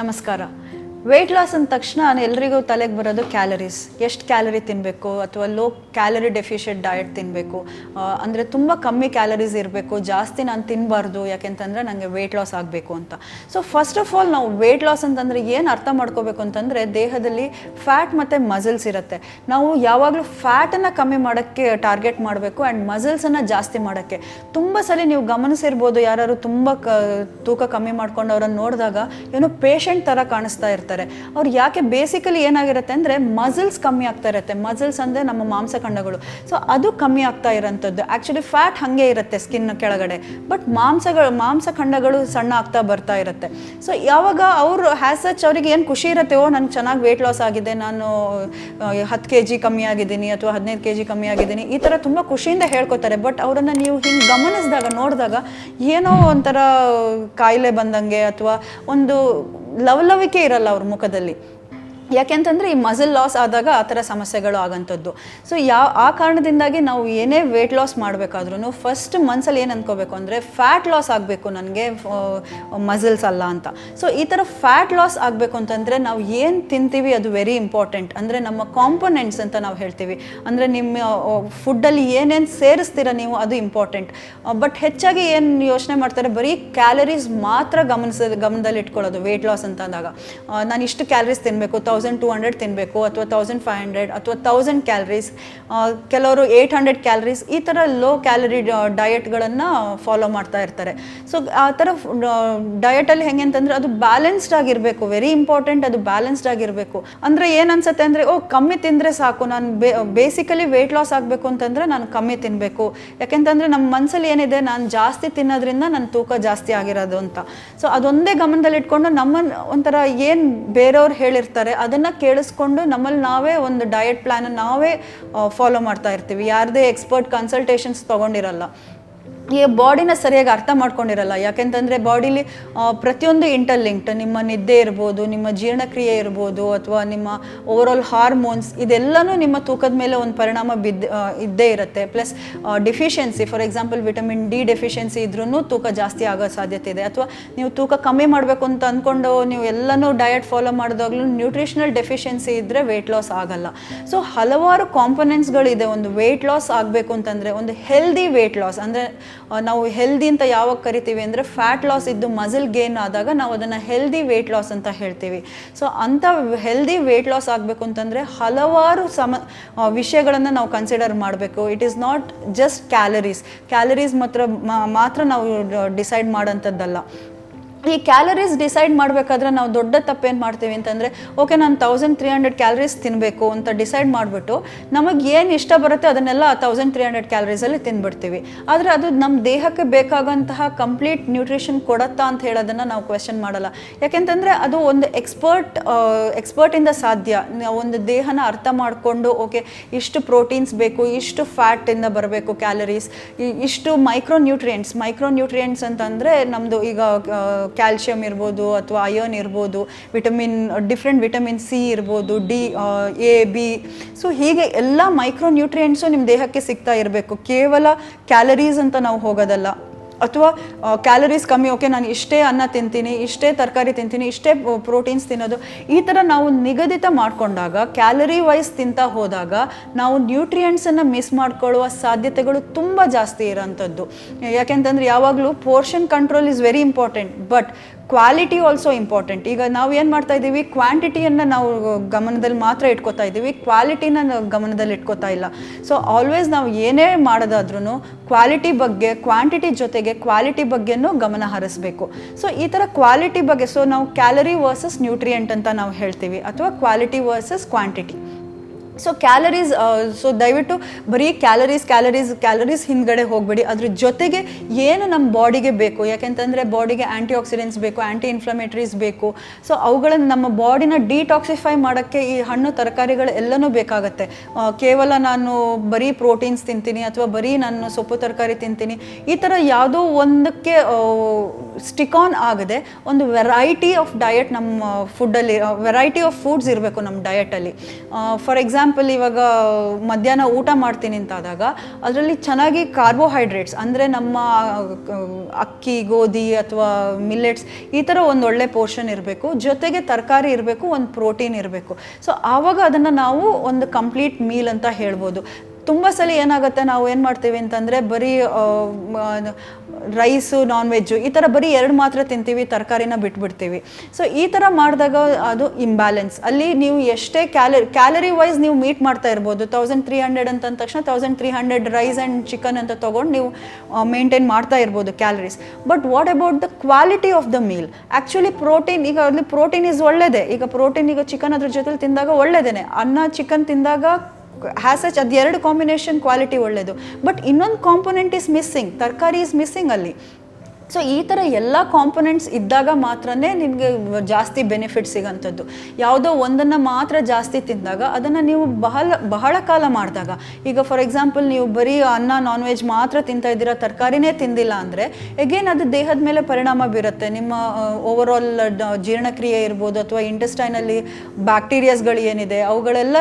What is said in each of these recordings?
ನಮಸ್ಕಾರ. Weight loss ಅಂದ ತಕ್ಷಣ ಎಲ್ಲರಿಗೂ ತಲೆಗೆ ಬರೋದು ಕ್ಯಾಲರೀಸ್ ಎಷ್ಟು ಕ್ಯಾಲರಿ ತಿನ್ನಬೇಕು ಅಥವಾ ಲೋ ಕ್ಯಾಲರಿ ಡೆಫಿಷಿಯೆಂಟ್ ಡಯಟ್ ತಿನ್ನಬೇಕು ಅಂದರೆ ತುಂಬ ಕಮ್ಮಿ ಕ್ಯಾಲರೀಸ್ ಇರಬೇಕು, ಜಾಸ್ತಿ ನಾನು ತಿನ್ನಬಾರ್ದು ಯಾಕೆಂತಂದರೆ ನನಗೆ ವೆಯ್ಟ್ ಲಾಸ್ ಆಗಬೇಕು ಅಂತ. ಸೊ ಫಸ್ಟ್ ಆಫ್ ಆಲ್ ನಾವು ವೆಯ್ಟ್ ಲಾಸ್ ಅಂತಂದರೆ ಏನು ಅರ್ಥ ಮಾಡ್ಕೋಬೇಕು ಅಂತಂದರೆ ದೇಹದಲ್ಲಿ ಫ್ಯಾಟ್ ಮತ್ತು ಮಸಲ್ಸ್ ಇರುತ್ತೆ. ನಾವು ಯಾವಾಗಲೂ ಫ್ಯಾಟನ್ನು ಕಮ್ಮಿ ಮಾಡೋಕ್ಕೆ ಟಾರ್ಗೆಟ್ ಮಾಡಬೇಕು ಆ್ಯಂಡ್ ಮಸಲ್ಸನ್ನು ಜಾಸ್ತಿ ಮಾಡೋಕ್ಕೆ. ತುಂಬ ಸಲ ನೀವು ಗಮನಿಸಿರ್ಬೋದು ಯಾರು ತುಂಬ ಕ, ತೂಕ ಕಮ್ಮಿ ಮಾಡ್ಕೊಂಡು ಅವ್ರನ್ನ ನೋಡಿದಾಗ ಏನೋ ಪೇಷಂಟ್ ಥರ ಕಾಣಿಸ್ತಾ ಇರ್ತಾರೆ ಅವ್ರು ಯಾಕೆ ಬೇಸಿಕಲಿ ಏನಾಗಿರುತ್ತೆ ಅಂದರೆ ಮಸಲ್ಸ್ ಕಮ್ಮಿ ಆಗ್ತಾ ಇರುತ್ತೆ. ಮಸಲ್ಸ್ ಅಂದರೆ ನಮ್ಮ ಮಾಂಸಖಂಡಗಳು ಸೊ ಅದು ಕಮ್ಮಿ ಆಗ್ತಾ ಇರೋಂಥದ್ದು. ಆ್ಯಕ್ಚುಲಿ ಫ್ಯಾಟ್ ಹಾಗೆ ಇರುತ್ತೆ ಸ್ಕಿನ್ ಕೆಳಗಡೆ. ಬಟ್ ಮಾಂಸಗಳು ಮಾಂಸಖಂಡಗಳು ಸಣ್ಣ ಆಗ್ತಾ ಬರ್ತಾ ಇರುತ್ತೆ. ಸೊ ಯಾವಾಗ ಅವರು ಹ್ಯಾಸ್ ಸಚ್ ಅವರಿಗೆ ಏನು ಖುಷಿ ಇರುತ್ತೆ ಓ ನನಗೆ ಚೆನ್ನಾಗಿ ವೆಯ್ಟ್ ಲಾಸ್ ಆಗಿದೆ, ನಾನು ಹತ್ತು ಕೆ ಜಿ ಕಮ್ಮಿ ಆಗಿದ್ದೀನಿ ಅಥವಾ ಹದಿನೈದು ಕೆ ಜಿ ಕಮ್ಮಿ ಆಗಿದ್ದೀನಿ, ಈ ಥರ ತುಂಬ ಖುಷಿಯಿಂದ ಹೇಳ್ಕೊತಾರೆ. ಬಟ್ ಅವರನ್ನು ನೀವು ಹಿಂಗೆ ಗಮನಿಸಿದಾಗ, ನೋಡಿದಾಗ ಏನೋ ಒಂಥರ ಕಾಯಿಲೆ ಬಂದಂಗೆ ಅಥವಾ ಒಂದು ಲವಲವಿಕೆ ಇರಲ್ಲ ಅವ್ರ ಮುಖದಲ್ಲಿ. ಯಾಕೆಂತಂದರೆ ಈ ಮಸಲ್ ಲಾಸ್ ಆದಾಗ ಆ ಥರ ಸಮಸ್ಯೆಗಳು ಆಗೋಂಥದ್ದು. ಸೊ ಯಾವ ಆ ಕಾರಣದಿಂದಾಗಿ ನಾವು ಏನೇ ವೆಯ್ಟ್ ಲಾಸ್ ಮಾಡಬೇಕಾದ್ರೂ ಫಸ್ಟ್ ಮನ್ಸಲ್ಲಿ ಏನು ಅಂದ್ಕೋಬೇಕು ಅಂದರೆ ಫ್ಯಾಟ್ ಲಾಸ್ ಆಗಬೇಕು ನನಗೆ ಮಸಲ್ಸ್ ಅಲ್ಲ ಅಂತ. ಸೊ ಈ ಥರ ಫ್ಯಾಟ್ ಲಾಸ್ ಆಗಬೇಕು ಅಂತಂದರೆ ನಾವು ಏನು ತಿಂತೀವಿ ಅದು ವೆರಿ ಇಂಪಾರ್ಟೆಂಟ್ ಅಂದರೆ ನಮ್ಮ ಕಾಂಪೊನೆಂಟ್ಸ್ ಅಂತ ನಾವು ಹೇಳ್ತೀವಿ. ಅಂದರೆ ನಿಮ್ಮ ಫುಡ್ಡಲ್ಲಿ ಏನೇನು ಸೇರಿಸ್ತೀರ ನೀವು ಅದು ಇಂಪಾರ್ಟೆಂಟ್ ಬಟ್ ಹೆಚ್ಚಾಗಿ ಏನು ಯೋಚನೆ ಮಾಡ್ತಾರೆ, ಬರೀ ಕ್ಯಾಲರೀಸ್ ಮಾತ್ರ ಗಮನಿಸ ಗಮನದಲ್ಲಿ ಇಟ್ಕೊಳ್ಳೋದು ವೆಯ್ಟ್ ಲಾಸ್ ಅಂತ ಅಂದಾಗ. ನಾನು ಇಷ್ಟು ಕ್ಯಾಲರೀಸ್ ತಿನ್ನಬೇಕು ತೌಸಂಡ್ ಟೂ ಹಂಡ್ರೆಡ್ ತಿನ್ನಬೇಕು ಅಥವಾ ತೌಸಂಡ್ ಫೈವ್ ಹಂಡ್ರೆಡ್ ಅಥವಾ ತೌಸಂಡ್ ಕ್ಯಾಲರೀಸ್ ಕೆಲವರು ಏಯ್ಟ್ ಹಂಡ್ರೆಡ್ ಕ್ಯಾಲರೀಸ್ ಈ ಥರ ಲೋ ಕ್ಯಾಲರಿ ಡಯಟ್ಗಳನ್ನು ಫಾಲೋ ಮಾಡ್ತಾ ಇರ್ತಾರೆ. ಸೊ ಆ ಥರ ಡಯಟಲ್ಲಿ ಹೆಂಗೆ ಅಂತಂದರೆ ಅದು ಬ್ಯಾಲೆನ್ಸ್ಡ್ ಆಗಿರಬೇಕು ವೆರಿ ಇಂಪಾರ್ಟೆಂಟ್ ಅದು ಬ್ಯಾಲೆನ್ಸ್ಡ್ ಆಗಿರಬೇಕು. ಅಂದರೆ ಏನು ಅನ್ಸುತ್ತೆ ಅಂದರೆ, ಓ, ಕಮ್ಮಿ ತಿಂದರೆ ಸಾಕು, ನಾನು ಬೇಸಿಕಲಿ ವೆಯ್ಟ್ ಲಾಸ್ ಆಗಬೇಕು ಅಂತಂದರೆ ನಾನು ಕಮ್ಮಿ ತಿನ್ನಬೇಕು ಯಾಕೆಂತಂದರೆ ನಮ್ಮ ಮನಸ್ಸಲ್ಲಿ ಏನಿದೆ, ನಾನು ಜಾಸ್ತಿ ತಿನ್ನೋದ್ರಿಂದ ನನ್ನ ತೂಕ ಜಾಸ್ತಿ ಆಗಿರೋದು ಅಂತ. ಸೊ ಅದೊಂದೇ ಗಮನದಲ್ಲಿ ಇಟ್ಕೊಂಡು ನಮ್ಮನ್ನು ಒಂಥರ ಏನು ಬೇರೆಯವ್ರು ಹೇಳಿರ್ತಾರೆ ಅದನ್ನು ಕೇಳಿಸ್ಕೊಂಡು ನಮ್ಮಲ್ಲಿ ನಾವೇ ಒಂದು ಡಯಟ್ ಪ್ಲ್ಯಾನನ್ನು ನಾವೇ ಫಾಲೋ ಮಾಡ್ತಾ ಇರ್ತೀವಿ. ಯಾರದೇ ಎಕ್ಸ್ಪರ್ಟ್ ಕನ್ಸಲ್ಟೇಷನ್ಸ್ ತೊಗೊಂಡಿರಲ್ಲ. ಈ ಬಾಡಿನ ಸರಿಯಾಗಿ ಅರ್ಥ ಮಾಡ್ಕೊಂಡಿರಲ್ಲ. ಯಾಕೆಂತಂದರೆ ಬಾಡಿಲಿ ಪ್ರತಿಯೊಂದು ಇಂಟರ್ಲಿಂಕ್ಟ್ ನಿಮ್ಮ ನಿದ್ದೆ ಇರ್ಬೋದು, ನಿಮ್ಮ ಜೀರ್ಣಕ್ರಿಯೆ ಇರ್ಬೋದು, ಅಥವಾ ನಿಮ್ಮ ಓವರಾಲ್ ಹಾರ್ಮೋನ್ಸ್ ಇದೆಲ್ಲನೂ ನಿಮ್ಮ ತೂಕದ ಮೇಲೆ ಒಂದು ಪರಿಣಾಮ ಬಿದ್ದು ಇದ್ದೇ ಇರುತ್ತೆ. Plus deficiency for example vitamin D deficiency ಇದ್ರೂ ತೂಕ ಜಾಸ್ತಿ ಆಗೋ ಸಾಧ್ಯತೆ ಇದೆ. ಅಥವಾ ನೀವು ತೂಕ ಕಮ್ಮಿ ಮಾಡಬೇಕು ಅಂತ ಅಂದ್ಕೊಂಡು ನೀವು ಎಲ್ಲನೂ ಡಯಟ್ ಫಾಲೋ ಮಾಡಿದಾಗಲೂ ನ್ಯೂಟ್ರಿಷನಲ್ ಡೆಫಿಷಿಯನ್ಸಿ ಇದ್ದರೆ ವೆಯ್ಟ್ ಲಾಸ್ ಆಗಲ್ಲ. ಸೊ ಹಲವಾರು ಕಾಂಪೊನೆಂಟ್ಸ್ಗಳಿದೆ ಒಂದು ವೆಯ್ಟ್ ಲಾಸ್ ಆಗಬೇಕು ಅಂತಂದರೆ, ಒಂದು ಹೆಲ್ದಿ ವೆಯ್ಟ್ ಲಾಸ್ ಅಂದರೆ ನಾವು ಹೆಲ್ದಿ ಅಂತ ಯಾವಾಗ ಕರಿತೀವಿ ಅಂದರೆ ಫ್ಯಾಟ್ ಲಾಸ್ ಇದ್ದು ಮಸಲ್ ಗೇನ್ ಆದಾಗ ನಾವು ಅದನ್ನು ಹೆಲ್ದಿ ವೆಯ್ಟ್ ಲಾಸ್ ಅಂತ ಹೇಳ್ತೀವಿ. ಸೊ ಅಂಥ ಹೆಲ್ದಿ ವೆಯ್ಟ್ ಲಾಸ್ ಆಗಬೇಕು ಅಂತಂದರೆ ಹಲವಾರು ಸಮ ವಿಷಯಗಳನ್ನು ನಾವು ಕನ್ಸಿಡರ್ ಮಾಡಬೇಕು. It is not just calories calories ಮಾತ್ರ ಮಾತ್ರ ನಾವು ಡಿಸೈಡ್ ಮಾಡೋಂಥದ್ದಲ್ಲ ಈ ಕ್ಯಾಲರೀಸ್ ಡಿಸೈಡ್ ಮಾಡಬೇಕಾದ್ರೆ ನಾವು ದೊಡ್ಡ ತಪ್ಪೇನು ಮಾಡ್ತೀವಿ ಅಂತಂದರೆ ಓಕೆ ನಾನು ತೌಸಂಡ್ ತ್ರೀ ಹಂಡ್ರೆಡ್ ಕ್ಯಾಲರೀಸ್ ತಿನ್ನಬೇಕು ಅಂತ ಡಿಸೈಡ್ ಮಾಡಿಬಿಟ್ಟು ನಮಗೆ ಏನು ಇಷ್ಟ ಬರುತ್ತೆ ಅದನ್ನೆಲ್ಲ ತೌಸಂಡ್ ತ್ರೀ ಹಂಡ್ರೆಡ್ ಕ್ಯಾಲರೀಸಲ್ಲಿ ತಿಂದ್ಬಿಡ್ತೀವಿ ಆದರೆ ಅದು ನಮ್ಮ ದೇಹಕ್ಕೆ ಬೇಕಾಗಂತಹ ಕಂಪ್ಲೀಟ್ ನ್ಯೂಟ್ರಿಷನ್ ಕೊಡತ್ತಾ ಅಂತ ಹೇಳೋದನ್ನು ನಾವು ಕ್ವೆಶನ್ ಮಾಡಲ್ಲ. ಯಾಕೆಂತಂದರೆ ಅದು ಒಂದು ಎಕ್ಸ್ಪರ್ಟ್ ಎಕ್ಸ್ಪರ್ಟಿಂದ ಸಾಧ್ಯ. ಒಂದು ದೇಹನ ಅರ್ಥ ಮಾಡಿಕೊಂಡು ಓಕೆ ಇಷ್ಟು ಪ್ರೋಟೀನ್ಸ್ ಬೇಕು, ಇಷ್ಟು ಫ್ಯಾಟಿಂದ ಬರಬೇಕು ಕ್ಯಾಲರೀಸ್ ಇಷ್ಟು ಮೈಕ್ರೋ ನ್ಯೂಟ್ರಿಯೆಂಟ್ಸ್ ಮೈಕ್ರೋ ನ್ಯೂಟ್ರಿಯೆಂಟ್ಸ್ ಅಂತಂದರೆ ನಮ್ಮದು ಈಗ ಕ್ಯಾಲ್ಶಿಯಂ ಇರ್ಬೋದು ಅಥವಾ ಅಯೋನ್ ಇರ್ಬೋದು ವಿಟಮಿನ್ ಡಿಫ್ರೆಂಟ್ ವಿಟಮಿನ್ ಸಿ ಇರ್ಬೋದು ಡಿ ಎ ಬಿ ಸೊ ಹೀಗೆ ಎಲ್ಲ ಮೈಕ್ರೋ ನ್ಯೂಟ್ರಿಯೆಂಟ್ಸು ನಿಮ್ಮ ದೇಹಕ್ಕೆ ಸಿಗ್ತಾ ಇರಬೇಕು. ಕೇವಲ ಕ್ಯಾಲರೀಸ್ ಅಂತ ನಾವು ಹೋಗೋದಲ್ಲ. ಅಥವಾ ಕ್ಯಾಲರೀಸ್ ಕಮ್ಮಿ ಓಕೆ ನಾನು ಇಷ್ಟೇ ಅನ್ನ ತಿಂತೀನಿ, ಇಷ್ಟೇ ತರಕಾರಿ ತಿಂತೀನಿ, ಇಷ್ಟೇ ಪ್ರೋಟೀನ್ಸ್ ತಿನ್ನೋದು, ಈ ಥರ ನಾವು ನಿಗದಿತ ಮಾಡಿಕೊಂಡಾಗ ಕ್ಯಾಲರಿ ವೈಸ್ ತಿಂತಾ ಹೋದಾಗ, ನಾವು ನ್ಯೂಟ್ರಿಯೆಂಟ್ಸನ್ನು ಮಿಸ್ ಮಾಡ್ಕೊಳ್ಳುವ ಸಾಧ್ಯತೆಗಳು ತುಂಬ ಜಾಸ್ತಿ ಇರೋಂಥದ್ದು. ಯಾಕೆಂತಂದರೆ ಯಾವಾಗಲೂ portion control is very important but quality also important ಈಗ ನಾವು ಏನು ಮಾಡ್ತಾ ಇದ್ದೀವಿ? ಕ್ವಾಂಟಿಟಿಯನ್ನು ನಾವು ಗಮನದಲ್ಲಿ ಮಾತ್ರ ಇಟ್ಕೋತಾ ಇದ್ದೀವಿ. ಕ್ವಾಲಿಟಿನ ಗಮನದಲ್ಲಿ ಇಟ್ಕೋತಾ ಇಲ್ಲ. ಸೊ ಆಲ್ವೇಸ್ ನಾವು ಏನೇ ಮಾಡೋದಾದ್ರೂ ಕ್ವಾಲಿಟಿ ಬಗ್ಗೆ ಕ್ವಾಂಟಿಟಿ ಜೊತೆಗೆ ಕ್ವಾಲಿಟಿ ಬಗ್ಗೆನೂ ಗಮನ ಹರಿಸ್ಬೇಕು. ಸೊ ಈ ಥರ ಕ್ವಾಲಿಟಿ ಬಗ್ಗೆ ಸೊ ನಾವು ಕ್ಯಾಲರಿ ವರ್ಸಸ್ ನ್ಯೂಟ್ರಿಯೆಂಟ್ ಅಂತ ನಾವು ಹೇಳ್ತೀವಿ. ಅಥವಾ quality versus quantity so calories so ದಯವಿಟ್ಟು ಬರೀ ಕ್ಯಾಲರೀಸ್ ಕ್ಯಾಲರೀಸ್ ಕ್ಯಾಲರೀಸ್ ಹಿಂದ್ಗಡೆ ಹೋಗಬೇಡಿ. ಅದ್ರ ಜೊತೆಗೆ ಏನು ನಮ್ಮ ಬಾಡಿಗೆ ಬೇಕು? ಯಾಕೆಂತಂದರೆ ಬಾಡಿಗೆ ಆ್ಯಂಟಿ ಆಕ್ಸಿಡೆಂಟ್ಸ್ ಬೇಕು ಆ್ಯಂಟಿ ಇನ್ಫ್ಲಮೇಟ್ರೀಸ್ ಬೇಕು. ಸೊ ಅವುಗಳನ್ನು ನಮ್ಮ ಬಾಡಿನ ಡಿಟಾಕ್ಸಿಫೈ ಮಾಡೋಕ್ಕೆ ಈ ಹಣ್ಣು, ತರಕಾರಿಗಳು ಎಲ್ಲನೂ ಬೇಕಾಗುತ್ತೆ. ಕೇವಲ ನಾನು ಬರೀ ಪ್ರೋಟೀನ್ಸ್ ತಿಂತೀನಿ ಅಥವಾ ಬರೀ ನಾನು ಸೊಪ್ಪು, ತರಕಾರಿ ತಿಂತೀನಿ. ಈ ಥರ ಯಾವುದೋ ಒಂದಕ್ಕೆ ಸ್ಟಿಕ್ ಆನ್ ಆಗದೆ ಒಂದು ವೆರೈಟಿ ಆಫ್ ಡಯಟ್ ನಮ್ಮ ಫುಡ್ಡಲ್ಲಿ ವೆರೈಟಿ ಆಫ್ ಫುಡ್ಸ್ ಇರಬೇಕು ನಮ್ಮ ಡಯಟಲ್ಲಿ ಫಾರ್ ಎಕ್ಸಾಂಪಲ್ ಎಕ್ಸಾಂಪಲ್ ಇವಾಗ, ಮಧ್ಯಾಹ್ನ ಊಟ ಮಾಡ್ತೀನಿ ಅಂತಾದಾಗ ಅದರಲ್ಲಿ ಚೆನ್ನಾಗಿ ಕಾರ್ಬೋಹೈಡ್ರೇಟ್ಸ್ ಅಂದರೆ ನಮ್ಮ ಅಕ್ಕಿ, ಗೋಧಿ ಅಥವಾ ಮಿಲ್ಲೆಟ್ಸ್ ಈ ಥರ ಒಂದು ಒಳ್ಳೆ ಪೋರ್ಷನ್ ಇರಬೇಕು. ಜೊತೆಗೆ ತರಕಾರಿ ಇರಬೇಕು, ಒಂದು ಪ್ರೋಟೀನ್ ಇರಬೇಕು. ಸೊ ಆವಾಗ ಅದನ್ನು ನಾವು ಒಂದು ಕಂಪ್ಲೀಟ್ ಮೀಲ್ ಅಂತ ಹೇಳ್ಬೋದು. ತುಂಬ ಸಲ ಏನಾಗುತ್ತೆ, ನಾವು ಏನು ಮಾಡ್ತೀವಿ ಅಂತಂದರೆ, ಬರೀ ರೈಸು ನಾನ್ ವೆಜ್ಜು ಈ ಥರ ಬರೀ ಎರಡು ಮಾತ್ರ ತಿಂತೀವಿ, ತರಕಾರಿನ ಬಿಟ್ಬಿಡ್ತೀವಿ. ಸೊ ಈ ಥರ ಮಾಡಿದಾಗ ಅದು ಇಂಬ್ಯಾಲೆನ್ಸ್ ಅಲ್ಲಿ ನೀವು ಎಷ್ಟೇ ಕ್ಯಾಲರಿ ಕ್ಯಾಲರಿ ವೈಸ್ ನೀವು ಮೀಟ್ ಮಾಡ್ತಾ ಇರ್ಬೋದು. ತೌಸಂಡ್ ತ್ರೀ ಹಂಡ್ರೆಡ್ ಅಂತ ತಕ್ಷಣ thousand three hundred rice and chicken ಅಂತ ತೊಗೊಂಡು ನೀವು ಮೇಂಟೈನ್ ಮಾಡ್ತಾ ಇರ್ಬೋದು calories but what about the quality of the meal actually protein ಈಗ ಅಲ್ಲಿ ಪ್ರೋಟೀನ್ ಇಸ್ ಒಳ್ಳೆಯದೇ ಈಗ ಪ್ರೋಟೀನ್ ಈಗ ಚಿಕನ್ ಅದ್ರ ಜೊತೆಲಿ ತಿಂದಾಗ ಒಳ್ಳೆಯದೇ ಅನ್ನ ಚಿಕನ್ ತಿಂದಾಗ ಹ್ಯಾಸ್ ಸಚ್ ಅದು ಎರಡು ಕಾಂಬಿನೇಷನ್ ಕ್ವಾಲಿಟಿ ಒಳ್ಳೆಯದು ಬಟ್ ಇನ್ನೊಂದು ಕಾಂಪೊನೆಂಟ್ ಇಸ್ ಮಿಸ್ಸಿಂಗ್ ತರಕಾರಿ ಇಸ್ ಮಿಸ್ಸಿಂಗ್ ಅಲ್ಲಿ. ಸೊ ಈ ಥರ ಎಲ್ಲ ಕಾಂಪೊನೆಂಟ್ಸ್ ಇದ್ದಾಗ ಮಾತ್ರನೇ ನಿಮಗೆ ಜಾಸ್ತಿ ಬೆನಿಫಿಟ್ ಸಿಗೋಂಥದ್ದು. ಯಾವುದೋ ಒಂದನ್ನು ಮಾತ್ರ ಜಾಸ್ತಿ ತಿಂದಾಗ ಅದನ್ನು ನೀವು ಬಹಳ ಬಹಳ ಕಾಲ ಮಾಡಿದಾಗ. ಈಗ ಫಾರ್ ಎಕ್ಸಾಂಪಲ್ ನೀವು ಬರೀ ಅನ್ನ ನಾನ್ ವೆಜ್ ಮಾತ್ರ ತಿಂತಾ ಇದ್ದೀರಾ, ತರಕಾರಿನೇ ತಿಂದಿಲ್ಲ ಅಂದರೆ ಎಗೇನ್ ಅದು ದೇಹದ ಮೇಲೆ ಪರಿಣಾಮ ಬೀರುತ್ತೆ. ನಿಮ್ಮ ಓವರ್ ಆಲ್ ಜೀರ್ಣಕ್ರಿಯೆ ಇರ್ಬೋದು ಅಥವಾ ಇಂಟೆಸ್ಟೈನಲ್ಲಿ ಬ್ಯಾಕ್ಟೀರಿಯಾಸ್ಗಳು ಏನಿದೆ, ಅವುಗಳೆಲ್ಲ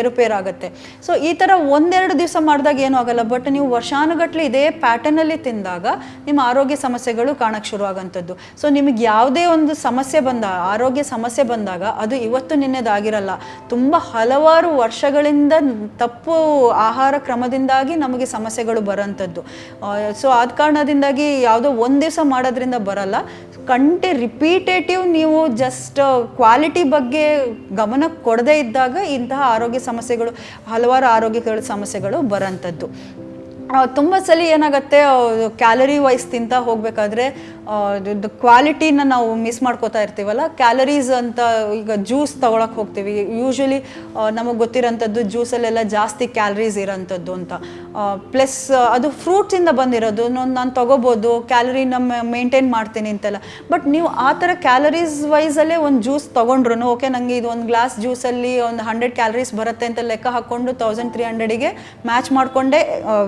ಏರುಪೇರಾಗುತ್ತೆ ಸೊ ಈ ಥರ ಒಂದೆರಡು ದಿವಸ ಮಾಡಿದಾಗ ಏನೂ ಆಗಲ್ಲ. ಬಟ್ ನೀವು ವರ್ಷಾನುಗಟ್ಟಲೆ ಇದೇ ಪ್ಯಾಟರ್ನಲ್ಲಿ ತಿಂದಾಗ, ನಿಮ್ಮ ಆರೋಗ್ಯ ಸಮಸ್ಯೆಗಳು ಕಾಣಕ್ಕೆ ಶುರುವಾಗಂಥದ್ದು. ಸೊ ನಿಮಗೆ ಯಾವುದೇ ಒಂದು ಸಮಸ್ಯೆ ಬಂದ, ಆರೋಗ್ಯ ಸಮಸ್ಯೆ ಬಂದಾಗ ಅದು ಇವತ್ತು ನಿನ್ನೆದಾಗಿರಲ್ಲ. ತುಂಬ ಹಲವಾರು ವರ್ಷಗಳಿಂದ ತಪ್ಪು ಆಹಾರ ಕ್ರಮದಿಂದಾಗಿ ನಮಗೆ ಸಮಸ್ಯೆಗಳು ಬರೋಂಥದ್ದು. ಸೊ ಆದ ಕಾರಣದಿಂದಾಗಿ ಯಾವುದೋ ಒಂದು ದಿವಸ ಮಾಡೋದ್ರಿಂದ ಬರಲ್ಲ. ಕಂಟೆ ರಿಪೀಟೇಟಿವ್ ನೀವು ಜಸ್ಟ್ ಕ್ವಾಲಿಟಿ ಬಗ್ಗೆ ಗಮನ ಕೊಡದೇ ಇದ್ದಾಗ ಇಂತಹ ಆರೋಗ್ಯ ಸಮಸ್ಯೆಗಳು, ಹಲವಾರು ಆರೋಗ್ಯಗಳ ಸಮಸ್ಯೆಗಳು ಬರೋಂಥದ್ದು. ತುಂಬ ಸಲ ಏನಾಗುತ್ತೆ ಕ್ಯಾಲರಿ ವೈಸ್ ತಿಂತ ಹೋಗಬೇಕಾದ್ರೆ ಕ್ವಾಲಿಟಿನ ನಾವು ಮಿಸ್ ಮಾಡ್ಕೋತಾ ಇರ್ತೀವಲ್ಲ ಕ್ಯಾಲರೀಸ್ ಅಂತ ಈಗ ಜ್ಯೂಸ್ ತೊಗೊಳಕ್ಕೆ ಹೋಗ್ತೀವಿ. ಯೂಶ್ವಲಿ ನಮಗೆ ಗೊತ್ತಿರೋಂಥದ್ದು ಜ್ಯೂಸಲ್ಲೆಲ್ಲ ಜಾಸ್ತಿ ಕ್ಯಾಲರೀಸ್ ಇರೋಂಥದ್ದು ಅಂತ. ಪ್ಲಸ್ ಅದು ಫ್ರೂಟ್ಸಿಂದ ಬಂದಿರೋದು. ನಾನು ತೊಗೋಬೋದು ಕ್ಯಾಲರಿ ನಮ್ಮ ಮೇಂಟೈನ್ ಮಾಡ್ತೀನಿ ಅಂತೆಲ್ಲ. ಬಟ್ ನೀವು ಆ ಥರ ಕ್ಯಾಲರೀಸ್ ವೈಸಲ್ಲೇ ಒಂದು ಜ್ಯೂಸ್ ತೊಗೊಂಡ್ರು ಓಕೆ ನನಗೆ ಇದು ಒಂದು ಗ್ಲಾಸ್ ಜ್ಯೂಸಲ್ಲಿ ಒಂದು ಹಂಡ್ರೆಡ್ ಕ್ಯಾಲರೀಸ್ ಬರುತ್ತೆ ಅಂತ ಲೆಕ್ಕ ಹಾಕ್ಕೊಂಡು ತೌಸಂಡ್ ತ್ರೀ ಹಂಡ್ರೆಡಿಗೆ ಮ್ಯಾಚ್ ಮಾಡಿಕೊಂಡೇ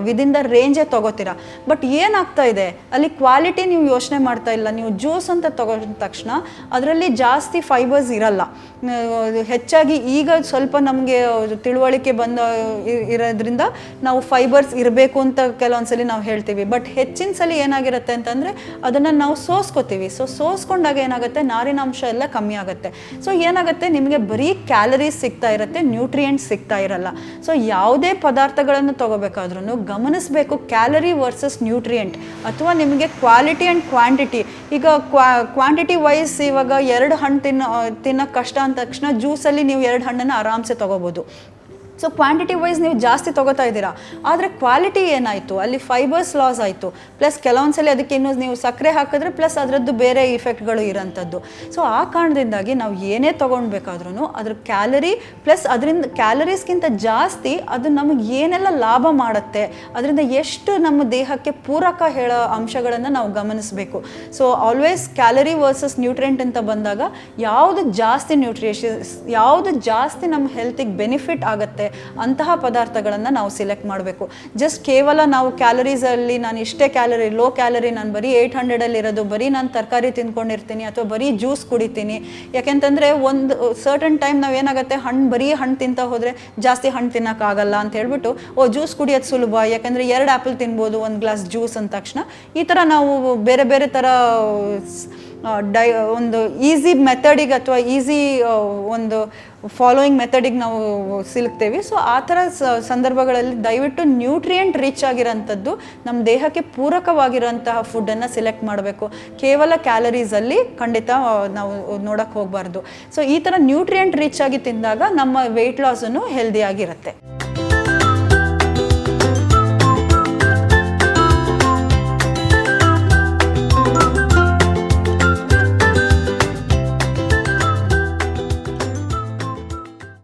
ವಿದಿನ್ ದ ರೇಂಜೇ ತೊಗೋತೀರಾ? ಬಟ್ ಏನಾಗ್ತಾ ಇದೆ? ಅಲ್ಲಿ ಕ್ವಾಲಿಟಿ ನೀವು ಯೋಚನೆ ಮಾಡ್ತಾ ಇಲ್ಲ. ನೀವು ಜ್ಯೂಸ್ ಅಂತ ತಗೊಂಡ ತಕ್ಷಣ ಅದರಲ್ಲಿ ಜಾಸ್ತಿ ಫೈಬರ್ಸ್ ಇರಲ್ಲ. ಹೆಚ್ಚಾಗಿ ಈಗ ಸ್ವಲ್ಪ ನಮಗೆ ತಿಳುವಳಿಕೆ ಬಂದ ಇರೋದ್ರಿಂದ ನಾವು ಫೈಬರ್ಸ್ ಇರಬೇಕು ಅಂತ ಕೆಲವೊಂದ್ಸಲಿ ನಾವು ಹೇಳ್ತೀವಿ. ಬಟ್ ಹೆಚ್ಚಿನ ಸಲ ಏನಾಗಿರುತ್ತೆ ಅಂತಂದರೆ ಅದನ್ನು ನಾವು ಸೋಸ್ಕೋತೀವಿ. ಸೊ ಸೋಸ್ಕೊಂಡಾಗ ಏನಾಗುತ್ತೆ? ನಾರಿನಾಂಶ ಎಲ್ಲ ಕಮ್ಮಿ ಆಗುತ್ತೆ. ಸೊ ಏನಾಗುತ್ತೆ? ನಿಮಗೆ ಬರೀ ಕ್ಯಾಲರೀಸ್ ಸಿಗ್ತಾ ಇರುತ್ತೆ ನ್ಯೂಟ್ರಿಯೆಂಟ್ಸ್ ಸಿಗ್ತಾ ಇರಲ್ಲ. ಸೊ ಯಾವುದೇ ಪದಾರ್ಥಗಳನ್ನು ತಗೋಬೇಕಾದ್ರೂ ಗಮನಿಸಬೇಕು ಕ್ಯಾಲರಿ ವರ್ಸಸ್ ನ್ಯೂಟ್ರಿಯೆಂಟ್ ಅಥವಾ ನಿಮಗೆ ಕ್ವಾಲಿಟಿ ಆ್ಯಂಡ್ ಕ್ವಾಂಟಿಟಿ. ಈಗ ಕ್ವಾ, ಕ್ವಾಂಟಿಟಿ ವೈಸ್ ಇವಾಗ ಎರಡು ಹಣ್ಣು ತಿನ್ನೋ ತಿನ್ನೋಕ್ಕೆ ಕಷ್ಟ ಅಂದ ತಕ್ಷಣ ಜ್ಯೂಸಲ್ಲಿ ನೀವು ಎರಡು ಹಣ್ಣನ್ನು ಆರಾಮ್ಸೆ ತೊಗೋಬೋದು. ಸೊ ಕ್ವಾಂಟಿಟಿ ವೈಸ್ ನೀವು ಜಾಸ್ತಿ ತಗೋತಾ ಇದ್ದೀರಾ. ಆದರೆ ಕ್ವಾಲಿಟಿ ಏನಾಯಿತು? ಅಲ್ಲಿ ಫೈಬರ್ಸ್ ಲಾಸ್ ಆಯಿತು. ಪ್ಲಸ್ ಕೆಲವೊಂದ್ಸಲಿ ಅದಕ್ಕೆ ಇನ್ನೂ ನೀವು ಸಕ್ಕರೆ ಹಾಕಿದ್ರೆ ಪ್ಲಸ್ ಅದರದ್ದು ಬೇರೆ ಇಫೆಕ್ಟ್ಗಳು ಇರೋಂಥದ್ದು. ಸೊ ಆ ಕಾರಣದಿಂದಾಗಿ ನಾವು ಏನೇ ತೊಗೊಳ್ಬೇಕಾದ್ರೂ ಅದ್ರ ಕ್ಯಾಲರಿ ಪ್ಲಸ್ ಅದರಿಂದ ಕ್ಯಾಲರೀಸ್ಗಿಂತ ಜಾಸ್ತಿ ಅದು ನಮಗೆ ಏನೆಲ್ಲ ಲಾಭ ಮಾಡುತ್ತೆ, ಅದರಿಂದ ಎಷ್ಟು ನಮ್ಮ ದೇಹಕ್ಕೆ ಪೂರಕ ಹೇಳೋ ಅಂಶಗಳನ್ನು ನಾವು ಗಮನಿಸಬೇಕು. So always calorie versus nutrient ಅಂತ ಬಂದಾಗ, ಯಾವುದು ಜಾಸ್ತಿ ನ್ಯೂಟ್ರಿಷಸ್ ಯಾವುದು ಜಾಸ್ತಿ ನಮ್ಮ ಹೆಲ್ತಿಗೆ ಬೆನಿಫಿಟ್ ಆಗುತ್ತೆ ಅಂತಹ ಪದಾರ್ಥಗಳನ್ನು ನಾವು ಸಿಲೆಕ್ಟ್ ಮಾಡಬೇಕು. ಜಸ್ಟ್ ಕೇವಲ ನಾವು ಕ್ಯಾಲರೀಸಲ್ಲಿ ನಾನು ಇಷ್ಟೇ ಕ್ಯಾಲರಿ ಲೋ ಕ್ಯಾಲರಿ ನಾನು ಬರೀ ಏಯ್ಟ್ ಹಂಡ್ರೆಡಲ್ಲಿ ಇರೋದು, ಬರೀ ನಾನು ತರಕಾರಿ ತಿಂದ್ಕೊಂಡಿರ್ತೀನಿ ಅಥವಾ ಬರೀ ಜ್ಯೂಸ್ ಕುಡಿತೀನಿ. ಯಾಕೆಂತಂದರೆ ಒಂದು ಸರ್ಟನ್ ಟೈಮ್ ನಾವು ಏನಾಗುತ್ತೆ ಹಣ್ಣು ಬರೀ ಹಣ್ಣು ತಿಂತ ಹೋದರೆ ಜಾಸ್ತಿ ಹಣ್ಣು ತಿನ್ನೋಕ್ಕಾಗಲ್ಲ ಅಂತ ಹೇಳ್ಬಿಟ್ಟು, ಓ ಜ್ಯೂಸ್ ಕುಡಿಯೋದು ಸುಲಭ, ಯಾಕಂದರೆ ಎರಡು ಆ್ಯಪಲ್ ತಿನ್ಬೋದು, ಒಂದು ಗ್ಲಾಸ್ ಜ್ಯೂಸ್ ಅಂದ ತಕ್ಷಣ. ಈ ಥರ ನಾವು ಬೇರೆ ಬೇರೆ ಥರ ಡೈ, ಒಂದು ಈಸಿ ಮೆಥಡಿಗೆ ಅಥವಾ ಈಸಿ ಒಂದು ಫಾಲೋಯಿಂಗ್ ಮೆಥಡಿಗೆ ನಾವು ಸಿಲುಕ್ತೇವೆ. ಸೊ, ಆ ಥರ ಸಂದರ್ಭಗಳಲ್ಲಿ ದಯವಿಟ್ಟು ನ್ಯೂಟ್ರಿಯೆಂಟ್ ರಿಚ್ ಆಗಿರೋಂಥದ್ದು ನಮ್ಮ ದೇಹಕ್ಕೆ ಪೂರಕವಾಗಿರೋಂತಹ ಫುಡ್ಡನ್ನು ಸೆಲೆಕ್ಟ್ ಮಾಡಬೇಕು. ಕೇವಲ ಕ್ಯಾಲರೀಸಲ್ಲಿ ಖಂಡಿತ ನಾವು ನೋಡೋಕ್ಕೆ ಹೋಗಬಾರ್ದು. ಸೊ, ಈ ಥರ ನ್ಯೂಟ್ರಿಯೆಂಟ್ ರಿಚ್ ಆಗಿ ತಿಂದಾಗ ನಮ್ಮ ವೆಯ್ಟ್ ಲಾಸನ್ನು ಹೆಲ್ದಿಯಾಗಿರುತ್ತೆ